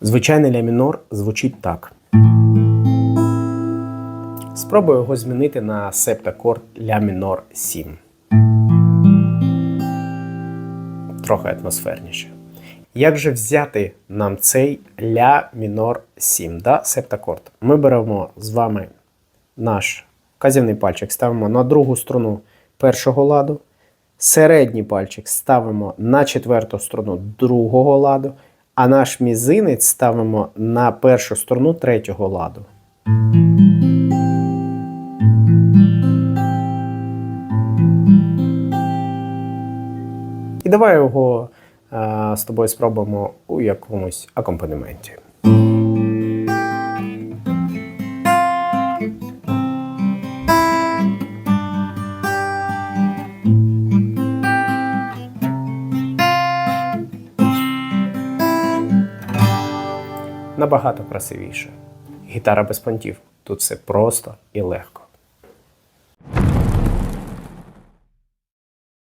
Звичайний ля мінор звучить так. Спробую його змінити на септакорд ля мінор 7. Трохи атмосферніше. Як же взяти нам цей ля мінор 7, да? септакорд? Ми беремо з вами наш вказівний пальчик, ставимо на другу струну першого ладу, середній пальчик ставимо на четверту струну другого ладу, а наш мізинець ставимо на першу струну третього ладу. І давай його е, з тобою спробуємо у якомусь акомпанементі. Набагато красивіше. Гітара без понтів. Тут все просто і легко.